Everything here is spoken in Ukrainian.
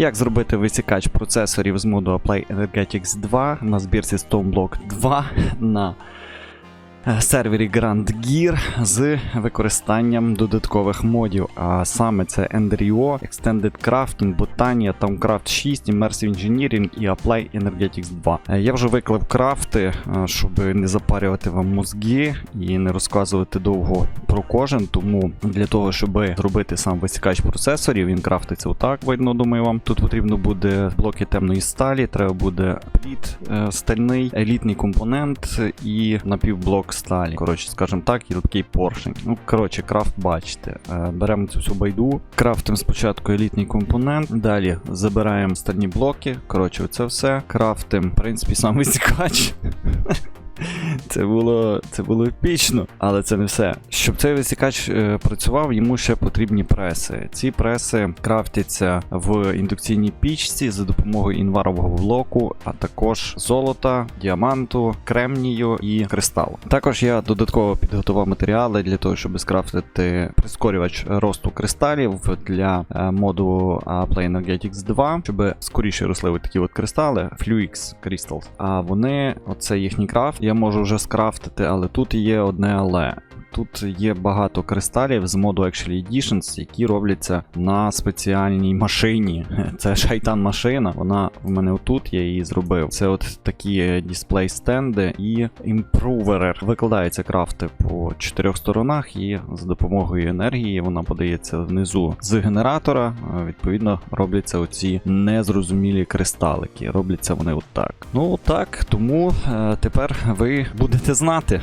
Як зробити висікач процесорів з моду Apply Energetics 2 на збірці Stoneblock 2 на сервері Grand Gear з використанням додаткових модів, а саме це Endrio, Extended Crafting, Botania, Towncraft 6, Immersive Engineering і Apply Energetics 2. Е, Я вже виклав крафти, е, щоб не запарювати вам мозги і не розказувати довго про кожен. Тому для того, щоб зробити сам висікач процесорів, він крафтиться отак, видно, думаю вам. Тут потрібно буде блоки темної сталі, треба буде пліт е, стальний, елітний компонент і напівблок сталі. Коротше, скажімо так, і такий поршень. Ну, коротше, крафт бачите. Е, Беремо цю всю байду, крафтимо спочатку елітний компонент, далі забираємо стальні блоки. Коротше, це все. Крафтимо, в принципі, сам висікач. Це було, це було епічно, але це не все. Щоб цей висікач е, працював, йому ще потрібні преси. Ці преси крафтяться в індукційній пічці за допомогою інварового блоку, а також золота, діаманту, кремнію і кристалу. Також я додатково підготував матеріали для того, щоб скрафтити прискорювач росту кристалів для е, моду Play Energetics 2, щоб скоріше росли такі от кристали, Fluix Crystals. А вони, оце їхній крафт, я можу вже скрафтити, але тут є одне але. Тут є багато кристалів з моду Actually Editions, які робляться на спеціальній машині. Це шайтан машина, вона в мене отут, я її зробив. Це от такі дисплей стенди і імпруверер. Викладаються крафти по чотирьох сторонах, і за допомогою енергії вона подається внизу з генератора. Е, Відповідно, робляться оці незрозумілі кристалики. Робляться вони отак. Ну так, тому е, тепер ви будете знати.